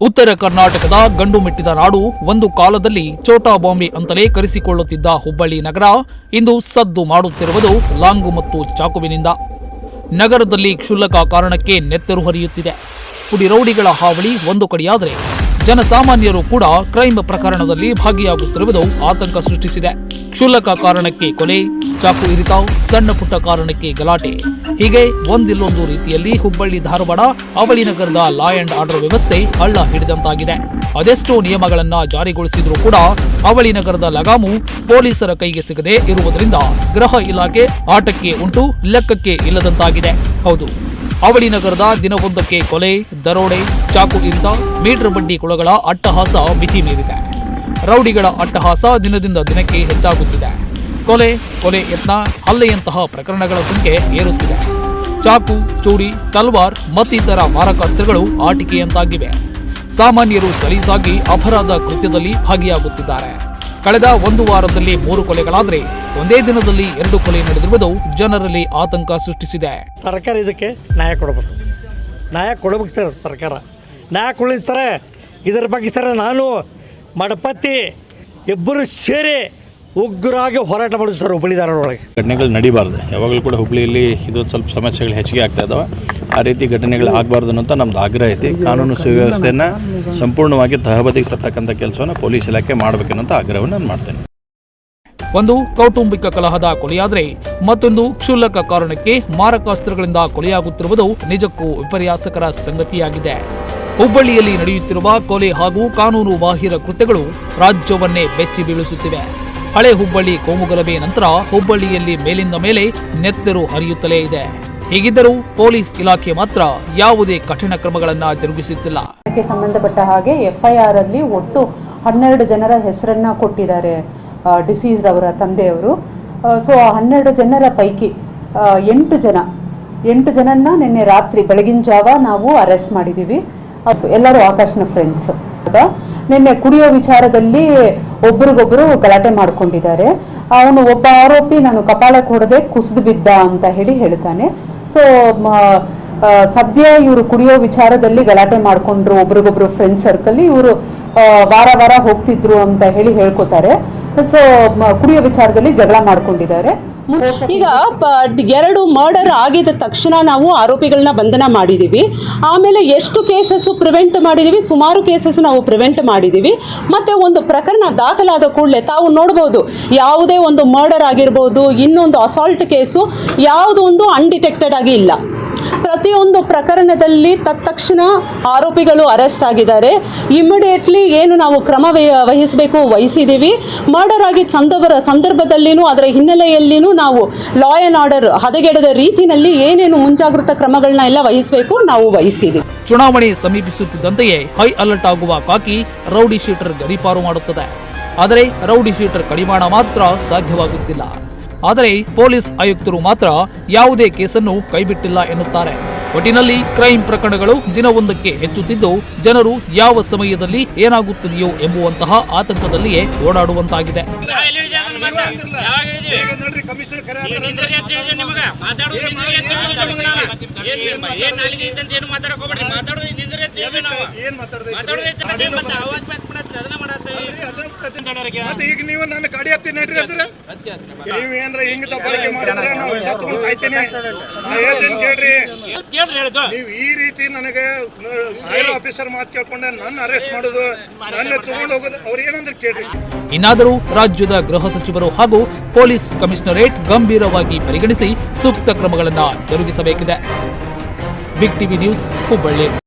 ಉತ್ತರ ಕರ್ನಾಟಕದ ಗಂಡು ಮೆಟ್ಟಿದ ನಾಡು ಒಂದು ಕಾಲದಲ್ಲಿ ಚೋಟಾ ಬಾಂಬೆ ಅಂತಲೇ ಕರೆಸಿಕೊಳ್ಳುತ್ತಿದ್ದ ಹುಬ್ಬಳ್ಳಿ ನಗರ ಇಂದು ಸದ್ದು ಮಾಡುತ್ತಿರುವುದು ಲಾಂಗು ಮತ್ತು ಚಾಕುವಿನಿಂದ. ನಗರದಲ್ಲಿ ಕ್ಷುಲ್ಲಕ ಕಾರಣಕ್ಕೆ ನೆತ್ತರು ಹರಿಯುತ್ತಿದೆ. ರೌಡಿಗಳ ಹಾವಳಿ ಒಂದು ಕಡೆಯಾದರೆ ಜನಸಾಮಾನ್ಯರು ಕೂಡ ಕ್ರೈಮ್ ಪ್ರಕರಣದಲ್ಲಿ ಭಾಗಿಯಾಗುತ್ತಿರುವುದು ಆತಂಕ ಸೃಷ್ಟಿಸಿದೆ. ಕ್ಷುಲ್ಲಕ ಕಾರಣಕ್ಕೆ ಕೊಲೆ ಚಾಕು ಇರಿತ ಸಣ್ಣ ಪುಟ್ಟ ಕಾರಣಕ್ಕೆ ಗಲಾಟೆ. ಹೀಗೆ ಒಂದಿಲ್ಲೊಂದು ರೀತಿಯಲ್ಲಿ ಹುಬ್ಬಳ್ಳಿ ಧಾರವಾಡ, ಅವಳಿ ನಗರದ ಲಾ ಅಂಡ್ ಆರ್ಡರ್ ವ್ಯವಸ್ಥೆ ಹಳ್ಳ ಹಿಡಿದಂತಾಗಿದೆ. ಅದೆಷ್ಟೋ ನಿಯಮಗಳನ್ನ ಜಾರಿಗೊಳಿಸಿದ್ರೂ ಕೂಡ ಅವಳಿ ನಗರದ ಲಗಾಮು ಪೊಲೀಸರ ಕೈಗೆ ಸಿಗದೆ ಇರುವುದರಿಂದ ಗೃಹ ಇಲಾಖೆ ಆಟಕ್ಕೆ ಉಂಟು, ಲೆಕ್ಕಕ್ಕೆ ಇಲ್ಲದಂತಾಗಿದೆ. ಹೌದು, ಅವಳಿ ನಗರದ ದಿನವೊಂದಕ್ಕೆ ಕೊಲೆ, ದರೋಡೆ, ಚಾಕು ಇರಿತ ಮೀಟರ್ ಬಡ್ಡಿ ಕುಳಗಳ ಅಟ್ಟಹಾಸ ಮಿತಿ ಮೀರಿದೆ. ರೌಡಿಗಳ ಅಟ್ಟಹಾಸ ದಿನದಿಂದ ದಿನಕ್ಕೆ ಹೆಚ್ಚಾಗುತ್ತಿದೆ. ಕೊಲೆ ಕೊಲೆ ಯತ್ನ, ಹಲ್ಲೆಯಂತಹ ಪ್ರಕರಣಗಳ ಸಂಖ್ಯೆ ಏರುತ್ತಿದೆ. ಚಾಕು, ಚೂಡಿ, ತಲ್ವಾರ್ ಮತ್ತಿತರ ಮಾರಕಾಸ್ತ್ರಗಳು ಆಟಿಕೆಯಂತಾಗಿವೆ. ಸಾಮಾನ್ಯರು ಸಲೀಸಾಗಿ ಅಪರಾಧ ಕೃತ್ಯದಲ್ಲಿ ಭಾಗಿಯಾಗುತ್ತಿದ್ದಾರೆ. ಕಳೆದ ಒಂದು ವಾರದಲ್ಲಿ ಮೂರು ಕೊಲೆಗಳಾದರೆ ಒಂದೇ ದಿನದಲ್ಲಿ ಎರಡು ಕೊಲೆ ನಡೆದಿರುವುದು ಜನರಲ್ಲಿ ಆತಂಕ ಸೃಷ್ಟಿಸಿದೆ. ಸರ್ಕಾರ ಇದಕ್ಕೆ ನ್ಯಾಯ ಕೊಡಬೇಕು. ನ್ಯಾಯ ಕೊಡಬೇಕು ಸರ್ ಸರ್ಕಾರ. ನ್ಯಾಯ ಕೊಡಿಸ್ತಾರೆ ಇದರ ಬಗ್ಗೆ ಸರ್ ನಾನು ಮಡಪತ್ತಿ ಇಬ್ಬರು ಸೇರಿ ಉಗ್ರವಾಗಿ ಹೋರಾಟ ಮಾಡಿದ್ರು ಸರ್ ಹುಬ್ಬಳ್ಳಿ ಘಟನೆಗಳು ನಡಿಬಾರ್ದು. ಯಾವಾಗಲೂ ಕೂಡ ಹುಬ್ಳಿಯಲ್ಲಿ ಇದೊಂದು ಸ್ವಲ್ಪ ಸಮಸ್ಯೆಗಳು ಹೆಚ್ಚಿಗೆ ಆಗ್ತಾ ಇದಾವೆ. ಆ ರೀತಿ ಘಟನೆಗಳು ಆಗಬಾರ್ದು ಅಂತ ನಮ್ದು ಆಗ್ರಹ ಐತಿ. ಕಾನೂನು ಸುವ್ಯವಸ್ಥೆಯನ್ನು ಸಂಪೂರ್ಣವಾಗಿ ತಹಬದಿಗೆ ತರ್ತಕ್ಕಂಥ ಕೆಲಸವನ್ನು ಪೊಲೀಸ್ ಇಲಾಖೆ ಮಾಡಬೇಕನ್ನೋಂಥ ಆಗ್ರಹವನ್ನು ನಾನು ಮಾಡ್ತೇನೆ. ಒಂದು ಕೌಟುಂಬಿಕ ಕಲಹದ ಕೊಲೆಯಾದರೆ ಮತ್ತೊಂದು ಕ್ಷುಲ್ಲಕ ಕಾರಣಕ್ಕೆ ಮಾರಕಾಸ್ತ್ರಗಳಿಂದ ಕೊಲೆಯಾಗುತ್ತಿರುವುದು ನಿಜಕ್ಕೂ ವಿಪರ್ಯಾಸಕರ ಸಂಗತಿಯಾಗಿದೆ. ಹುಬ್ಬಳ್ಳಿಯಲ್ಲಿ ನಡೆಯುತ್ತಿರುವ ಕೊಲೆ ಹಾಗೂ ಕಾನೂನು ಬಾಹಿರ ಕೃತ್ಯಗಳು ರಾಜ್ಯವನ್ನೇ ಬೆಚ್ಚಿ ಬೀಳಿಸುತ್ತಿವೆ ಹಳೆ ಹುಬ್ಬಳ್ಳಿ ಕೋಮುಗಲಭೆ ನಂತರ ಹುಬ್ಬಳ್ಳಿಯಲ್ಲಿ ಮೇಲಿಂದ ಮೇಲೆ ನೆತ್ತರು ಹರಿಯುತ್ತಲೇ ಇದೆ. ಹೀಗಿದ್ದರೂ ಪೊಲೀಸ್ ಇಲಾಖೆ ಮಾತ್ರ ಯಾವುದೇ ಕಠಿಣ ಕ್ರಮಗಳನ್ನು ಜರುಗಿಸುತ್ತಿಲ್ಲ. ಸಂಬಂಧಪಟ್ಟ ಹಾಗೆ ಎಫ್ಐಆರ್ ಅಲ್ಲಿ ಒಟ್ಟು ಹನ್ನೆರಡು ಜನರ ಹೆಸರನ್ನ ಕೊಟ್ಟಿದ್ದಾರೆ ಡಿಸೀಸ್ಡ್ ಅವರ ತಂದೆಯವರು. ಸೊ, ಆ ಹನ್ನೆರಡು ಜನರ ಪೈಕಿ ಎಂಟು ಜನ, ಎಂಟು ಜನನ್ನ ನಿನ್ನೆ ರಾತ್ರಿ ಬೆಳಗಿನ ಜಾವ ನಾವು ಅರೆಸ್ಟ್ ಮಾಡಿದ್ದೀವಿ. ಎಲ್ಲರೂ ಆಕಾಶ್ನ ಫ್ರೆಂಡ್ಸ್ ನಿನ್ನೆ ಕುಡಿಯೋ ವಿಚಾರದಲ್ಲಿ ಒಬ್ರಿಗೊಬ್ರು ಗಲಾಟೆ ಮಾಡ್ಕೊಂಡಿದ್ದಾರೆ. ಅವನು ಒಬ್ಬ ಆರೋಪಿ, ನಾನು ಕಪಾಳಕ್ಕೆ ಹೊಡೆದೆ ಕುಸಿದು ಬಿದ್ದ ಅಂತ ಹೇಳಿ ಹೇಳ್ತಾನೆ. ಸೊ ಸದ್ಯ ಇವರು ಕುಡಿಯೋ ವಿಚಾರದಲ್ಲಿ ಗಲಾಟೆ ಮಾಡ್ಕೊಂಡ್ರು ಒಬ್ರಿಗೊಬ್ರು ಫ್ರೆಂಡ್ ಸರ್ಕಲ್ ಇವರು ವಾರ ವಾರ ಹೋಗ್ತಿದ್ರು ಅಂತ ಹೇಳಿ ಹೇಳ್ಕೊತಾರೆ. ಸೊ ಕುಡಿಯೋ ವಿಚಾರದಲ್ಲಿ ಜಗಳ ಮಾಡ್ಕೊಂಡಿದ್ದಾರೆ. ಈಗ ಎರಡು ಮರ್ಡರ್ ಆಗಿದ ತಕ್ಷಣ ನಾವು ಆರೋಪಿಗಳನ್ನ ಬಂಧನ ಮಾಡಿದ್ದೀವಿ ಆಮೇಲೆ ಎಷ್ಟು ಕೇಸಸ್ಸು ಪ್ರಿವೆಂಟ್ ಮಾಡಿದ್ದೀವಿ ಸುಮಾರು ಕೇಸಸ್ ನಾವು ಪ್ರಿವೆಂಟ್ ಮಾಡಿದ್ದೀವಿ ಮತ್ತು ಒಂದು ಪ್ರಕರಣ ದಾಖಲಾದ ಕೂಡಲೇ ತಾವು ನೋಡ್ಬೋದು, ಯಾವುದೇ ಒಂದು ಮರ್ಡರ್ ಆಗಿರ್ಬೋದು, ಇನ್ನೊಂದು ಅಸಾಲ್ಟ್ ಕೇಸು ಯಾವುದೊಂದು ಅನ್ಡಿಟೆಕ್ಟೆಡ್ ಆಗಿ ಇಲ್ಲ. ಪ್ರತಿಯೊಂದು ಪ್ರಕರಣದಲ್ಲಿ ತತ್ಕ್ಷಣ ಆರೋಪಿಗಳು ಅರೆಸ್ಟ್ ಆಗಿದ್ದಾರೆ. ಇಮಿಡಿಯೇಟ್ಲಿ ಏನು ನಾವು ಕ್ರಮ ವಹ- ವಹಿಸಬೇಕು ವಹಿಸಿದ್ದೀವಿ ಮರ್ಡರ್ ಆಗಿ ಸಂದರ್ಭ ಸಂದರ್ಭದಲ್ಲಿನೂ ಅದರ ಹಿನ್ನೆಲೆಯಲ್ಲಿನೂ ನಾವು ಲಾ ಆ್ಯಂಡ್ ಆರ್ಡರ್ ಹದಗೆಡದ ರೀತಿಯಲ್ಲಿ ಏನೇನು ಮುಂಜಾಗ್ರತಾ ಕ್ರಮಗಳನ್ನ ಎಲ್ಲ ವಹಿಸಬೇಕು, ನಾವು ವಹಿಸಿದ್ದೀವಿ ಚುನಾವಣೆ ಸಮೀಪಿಸುತ್ತಿದ್ದಂತೆಯೇ ಹೈ ಅಲರ್ಟ್ ಆಗುವ ಕಾಕಿ ರೌಡಿ ಶೀಟರ್ ಗರಿಪಾರು ಮಾಡುತ್ತದೆ. ಆದರೆ ರೌಡಿ ಶೀಟರ್ ಕಡಿವಾಣ ಮಾತ್ರ ಸಾಧ್ಯವಾಗುತ್ತಿಲ್ಲ. ಆದರೆ ಪೊಲೀಸ್ ಆಯುಕ್ತರು ಮಾತ್ರ ಯಾವುದೇ ಕೇಸನ್ನು ಕೈಬಿಟ್ಟಿಲ್ಲ ಎನ್ನುತ್ತಾರೆ. ಒಟ್ಟಿನಲ್ಲಿ ಕ್ರೈಮ್ ಪ್ರಕರಣಗಳು ದಿನವೊಂದಕ್ಕೆ ಹೆಚ್ಚುತ್ತಿದ್ದು, ಜನರು ಯಾವ ಸಮಯದಲ್ಲಿ ಏನಾಗುತ್ತದೆಯೋ ಎಂಬುವಂತಹ ಆತಂಕದಲ್ಲಿಯೇ ಓಡಾಡುವಂತಾಗಿದೆ. ನಾವ್ ಮತ್ತೆ ಈಗ ನೀವು ನನ್ನ ಗಾಡಿ ಹತ್ತಿ ನಡ್ರಿ ಅದ್ರ ನೀವೇನ್ರ ಹಿಂಗ ಬಳಕೆ ಮಾಡಿದ್ರೆ ನಾವು ಸತ್ಕೊಂಡು ಸಾಯ್ತೀನಿ. ನಾ ಹೇಳ್ತೀನಿ ಕೇಳ್ರಿ. ನೀವು ಈ ರೀತಿ ನನಗೆ ಆಫೀಸರ್ ಮಾತು ಕೇಳ್ಕೊಂಡೆ ನನ್ನ ಅರೆಸ್ಟ್ ಮಾಡೋದು ನನ್ನ ತಗೊಂಡು ಹೋಗೋದು ಅವ್ರು ಏನಂದ್ರೆ ಕೇಳ್ರಿ. ಇನ್ನಾದರೂ ರಾಜ್ಯದ ಗೃಹ ಸಚಿವರು ಹಾಗೂ ಪೊಲೀಸ್ ಕಮಿಷನರೇಟ್ ಗಂಭೀರವಾಗಿ ಪರಿಗಣಿಸಿ ಸೂಕ್ತ ಕ್ರಮಗಳನ್ನು ಜರುಗಿಸಬೇಕಿದೆ. Big TV news Hubballi